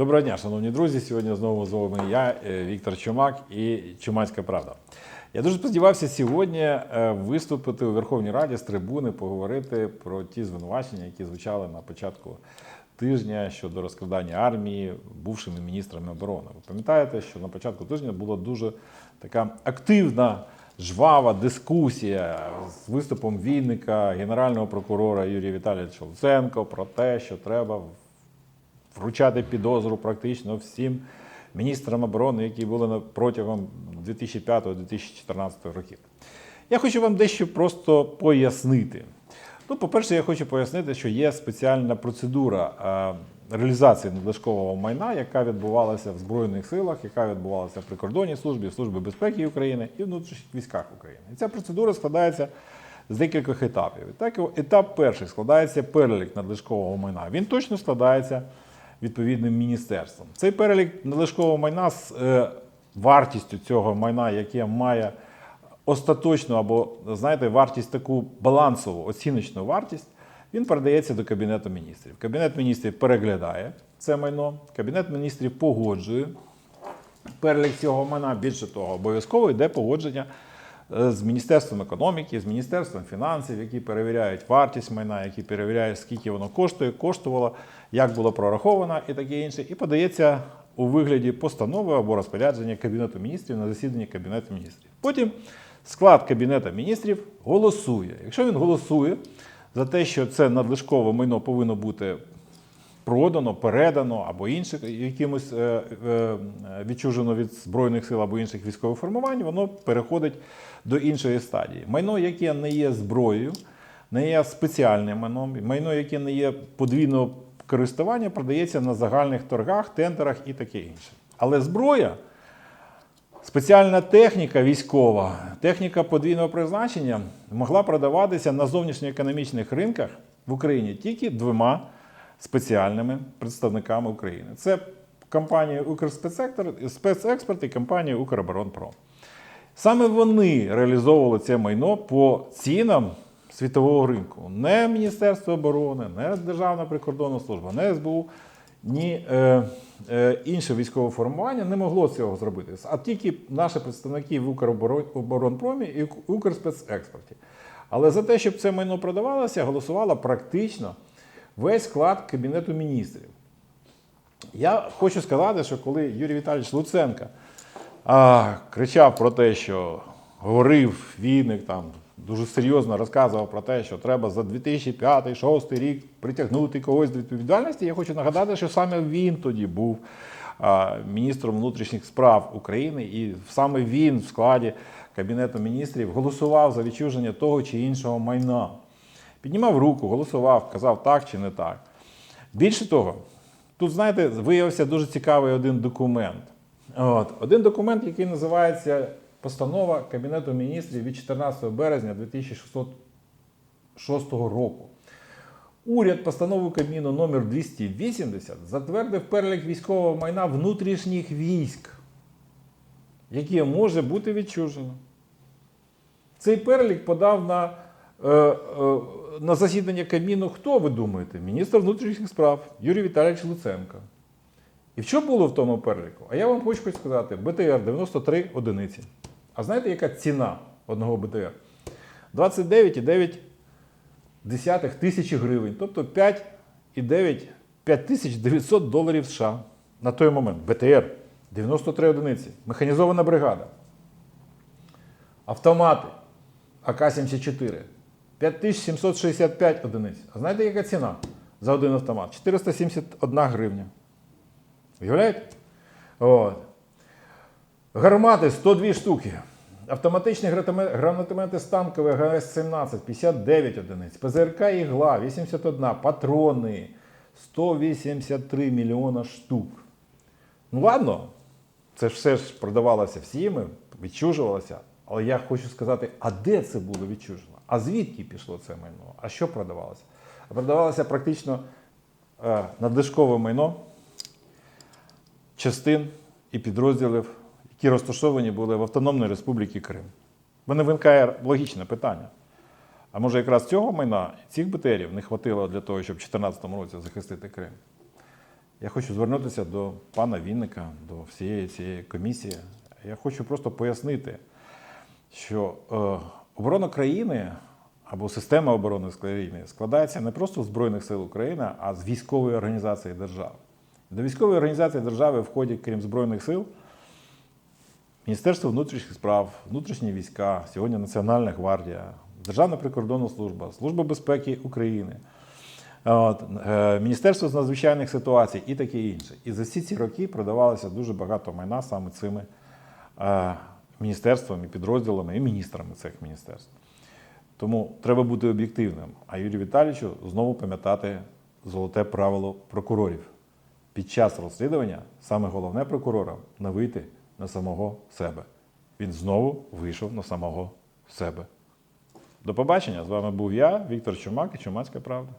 Доброго дня, шановні друзі. Сьогодні знову з вами я, е, Віктор Чумак і Чумацька Правда. Я дуже сподівався сьогодні е, виступити у Верховній Раді з трибуни, поговорити про ті звинувачення, які звучали на початку тижня щодо розкрадання армії бувшими міністрами оборони. Ви пам'ятаєте, що на початку тижня була дуже така активна. Жвава дискусія з виступом Вінника, генерального прокурора Юрія Віталійовича Луценко про те, що треба вручати підозру практично всім міністрам оборони, які були протягом 2005-2014 років. Я хочу вам дещо просто пояснити. Ну, по-перше, я хочу пояснити, що є спеціальна процедура е, реалізації надлишкового майна, яка відбувалася в Збройних силах, яка відбувалася в прикордонній службі, в Службі безпеки України і внутрішніх військах України. І ця процедура складається з декількох етапів. І так, етап перший складається перелік надлишкового майна. Він точно складається відповідним міністерством. Цей перелік надлишкового майна з е, вартістю цього майна, яке має остаточну або, знаєте, вартість таку балансову, оціночну вартість, він передається до Кабінету міністрів. Кабінет міністрів переглядає це майно, Кабінет міністрів погоджує перелік цього майна. Більше того, обов'язково йде погодження з Міністерством економіки, з Міністерством фінансів, які перевіряють вартість майна, які перевіряють, скільки воно коштує, коштувало, як було прораховано і таке інше. І подається у вигляді постанови або розпорядження Кабінету міністрів на засіданні Кабінету міністрів. Потім склад Кабінету міністрів голосує. Якщо він голосує за те, що це надлишкове майно повинно бути продано, передано або інше якимось е, е, відчужено від збройних сил або інших військових формувань, воно переходить до іншої стадії. Майно, яке не є зброєю, не є спеціальним майном, майно, яке не є подвійного користування, продається на загальних торгах, тендерах і таке інше. Але зброя. Спеціальна техніка військова, техніка подвійного призначення могла продаватися на зовнішньоекономічних ринках в Україні тільки двома спеціальними представниками України. Це компанія Укрспецектор, спецекспорт і компанія Укроборонпром. Саме вони реалізовували це майно по цінам світового ринку. Не Міністерство оборони, не Державна прикордонна служба, не СБУ, ні е, е, інше військове формування не могло цього зробити. А тільки наші представники в Укроборонпромі і Укрспецекспорті. Але за те, щоб це майно продавалося, голосувала практично весь склад Кабінету міністрів. Я хочу сказати, що коли Юрій Віталійович Луценко а, кричав про те, що говорив Вінник там дуже серйозно розказував про те, що треба за 2005-2006 рік притягнути когось до відповідальності. Я хочу нагадати, що саме він тоді був міністром внутрішніх справ України, і саме він в складі Кабінету міністрів голосував за відчуження того чи іншого майна. Піднімав руку, голосував, казав так чи не так. Більше того, тут, знаєте, виявився дуже цікавий один документ. От, один документ, який називається Постанова Кабінету міністрів від 14 березня 2006 року. Уряд постановою Кабміну номер 280 затвердив перелік військового майна внутрішніх військ, яке може бути відчужено. Цей перелік подав на, е, е, на засідання Кабміну хто, ви думаєте? Міністр внутрішніх справ Юрій Віталійович Луценко. І що було в тому переліку? А я вам хочу сказати: БТР 93 одиниці. А знаєте, яка ціна одного БТР? 29,9 тисячі гривень, тобто 5,9 5900 доларів США на той момент. БТР 93 одиниці, механізована бригада. Автомати АК-74 5765 одиниць. А знаєте, яка ціна за один автомат? 471 гривня. Уявляєте? От. Гармати 102 штуки. Автоматичні гранатомети станкові ГС-17 59 одиниць. ПЗРК «Ігла» 81. Патрони 183 мільйона штук. Ну ладно, це ж все ж продавалося всіми, відчужувалося. Але я хочу сказати, а де це було відчужено? А звідки пішло це майно? А що продавалося? Продавалося практично е, надлишкове майно частин і підрозділів, які розташовані були в Автономній Республіці Крим. Мене виникає логічне питання. А може якраз цього майна, цих БТРів не хватило для того, щоб в 2014 році захистити Крим? Я хочу звернутися до пана Вінника, до всієї цієї комісії. Я хочу просто пояснити, що е, оборона країни або система оборони країни складається не просто з Збройних сил України, а з військової організації держави. До військової організації держави входять, крім Збройних сил, Міністерство внутрішніх справ, внутрішні війська, сьогодні Національна гвардія, Державна прикордонна служба, Служба безпеки України, е, Міністерство з надзвичайних ситуацій і таке інше. І за всі ці роки продавалося дуже багато майна саме цими е, міністерствами, підрозділами і міністрами цих міністерств. Тому треба бути об'єктивним. А Юрію Віталійовичу знову пам'ятати золоте правило прокурорів. Під час розслідування саме головне прокурорам не вийти на самого себе. Він знову вийшов на самого себе. До побачення. З вами був я, Віктор Чумак і Чумацька Правда.